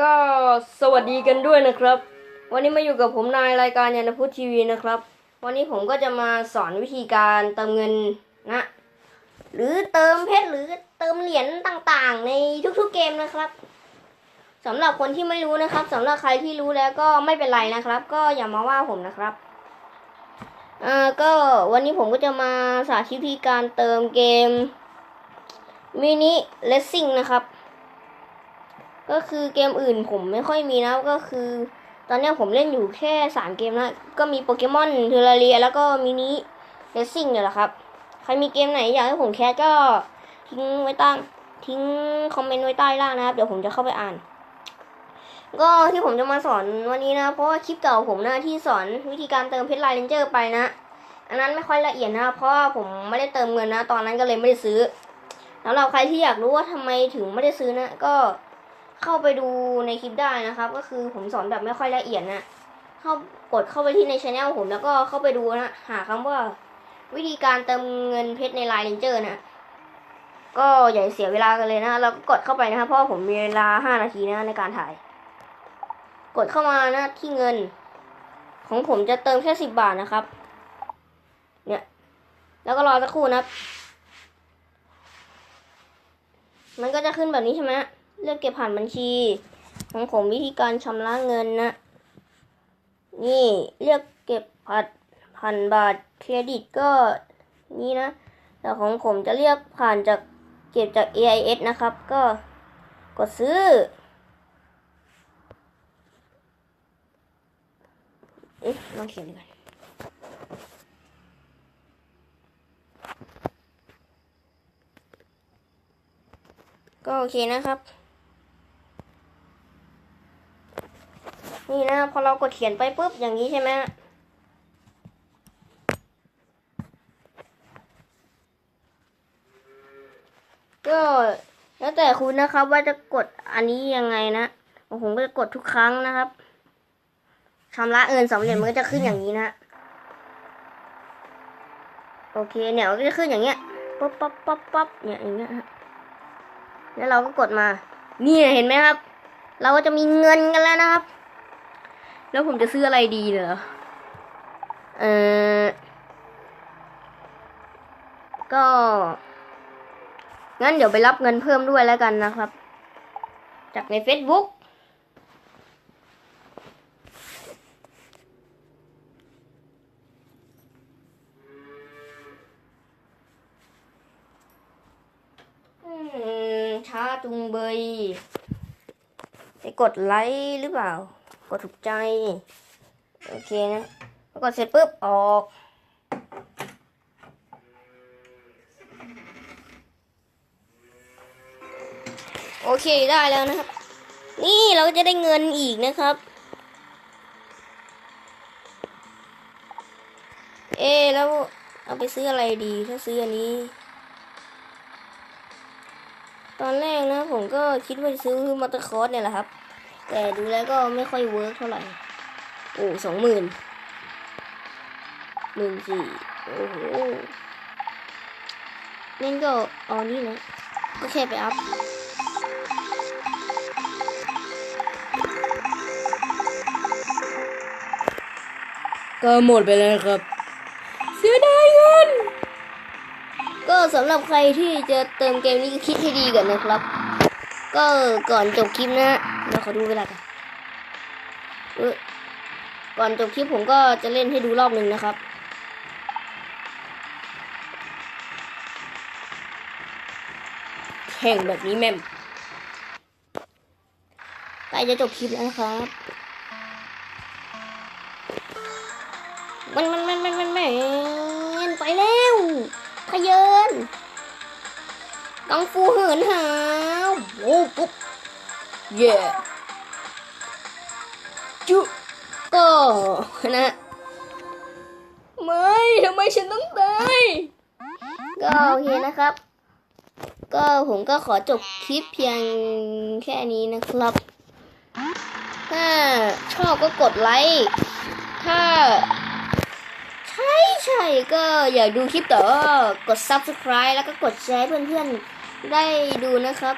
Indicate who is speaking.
Speaker 1: ก็สวัสดีกันด้วยนะครับ วันนี้มาอยู่กับผมนายรายการยานพุทธทีวีนะครับ วันนี้ผมก็จะมาสอนวิธีการเติมเงินนะ หรือเติมเพชรหรือเติมเหรียญต่างๆ ในทุกๆเกมนะครับสำหรับคนที่ไม่รู้นะครับสำหรับใครที่รู้แล้วก็ไม่เป็นไรนะครับ ก็อย่ามาว่าผมนะครับเอ่อก็วันนี้ผมก็จะมาสาธิตวิธีการเติมเกมมินิเลสซิ่งนะครับ ก็คือเกมอื่นผมไม่ค่อยมีนะก็คือ ตอนนี้ผมเล่นอยู่แค่สามเกมนะก็มีโปเกมอนเทอร์เรีย แล้วก็มินิเรซซิ่งเนี่ยแหละครับ ใครมีเกมไหนอยากให้ผมแคสก็ทิ้งไว้ตั้งทิ้งคอมเมนต์ไว้ใต้ล่างนะครับ เดี๋ยวผมจะเข้าไปอ่าน ก็ที่ผมจะมาสอนวันนี้นะ เพราะว่าคลิปเก่าผมนะที่สอนวิธีการเติมเพชรไลน์เรนเจอร์ไปนะ อันนั้นไม่ค่อยละเอียดนะ เพราะว่าผมไม่ได้เติมเงินนะ ตอนนั้นก็เลยไม่ได้ซื้อสำหรับใครที่อยากรู้ว่าทำไมถึงไม่ได้ซื้อนะ ก็ เข้าไปดูในคลิปได้นะครับ ก็คือผมสอนแบบไม่ค่อยละเอียดนะเข้ากดเข้าไปที่ในช anel ผมแล้วก็เข้าไปดูนะ หาคำว่า วิธีการเติมเงินเพชรในไลน์เรนเจอร์นะ ก็อย่าเสียเวลากันเลยนะเราก็กดเข้าไปนะครับเพราะว่าผมมีเวลาห้านาทีนะในการถ่าย กดเข้ามานะที่เงิน ของผมจะเติมแค่สิบบาทนะครับ เนี่ยแล้วก็รอสักครู่นะมันก็จะขึ้นแบบนี้ใช่ไหม เลือกเก็บผ่านบัญชี ของผมวิธีการชำระเงินนะ นี่เลือกเก็บผ่านผ่านบัตรเครดิตก็นี่นะแต่ของผมจะเรียกผ่านจากเก็บจาก AIS นะครับ ก็กดซื้อ เอ๊ะลองเขียนดูกันก็โอเคนะครับ นี่นะพอเรากดเขียนไปปุ๊บอย่างนี้ใช่ไหมก็แล้วแต่คุณนะครับว่าจะกดอันนี้ยังไงนะผมก็จะกดทุกครั้งนะครับชำระเงินสำเร็จมันก็จะขึ้นอย่างนี้นะโอเคเนี่ยมันก็จะขึ้นอย่างเงี้ยปั๊บปั๊บปั๊บปั๊บเนี่ยอย่างเงี้ยฮะแล้วเราก็กดมานี่เห็นไหมครับ เราก็จะมีเงินกันแล้วนะครับ แล้วผมจะซื้ออะไรดีเหรอ เออก็ งั้นเดี๋ยวไปรับเงินเพิ่มด้วยแล้วกันนะครับ จากใน Facebook อืมช้าจุงเบยไปกดไลค์หรือเปล่า ดถูกใจ โอเคนะพอกดเสร็จปุ๊บออก โอเคได้แล้วนะครับ นี่เราก็จะได้เงินอีกนะครับ เอแล้วเอาไปซื้ออะไรดีถ้าซื้ออันนี้ ตอนแรกนะผมก็คิดว่าจะซื้อมอเตอร์คอร์สเนี่ยแหละครับ แต่ดูแล้วก็ไม่ค่อยเวิร์กเท่าไหร่ โอ้สองหมื่นหมื่นสี่โอ้โหนั่นก็เอานี่นะก็แค่ไปอัพก็หมดไปแล้วครับ เสียดายเงิน ก็สำหรับใครที่จะเติมเกมนี้ก็คิดให้ดีก่อนนะครับ ก็ก่อนจบคลิปนะ เราขอดูเวลากันเอ้ยก่อนจบคลิปผมก็จะเล่นให้ดูรอบหนึ่งนะครับ แข่งแบบนี้แม่มใกล้จะจบคลิปแล้วนะครับ มันมันมันมันมันมันไปแล้วทะเยินกังฟูเหินหาวโอ้ปุ๊บเย่ จุก็นะไม่ทำไมฉันต้องตายก็โอเคนะครับ ก็ผมก็ขอจบคลิปเพียงแค่นี้นะครับ ถ้าชอบก็กดไลค์ถ้าใช่ใช่ก็อยากดูคลิปต่อก็กด subscribe แล้วก็กดแชร์เพื่อนๆได้ดูนะครับ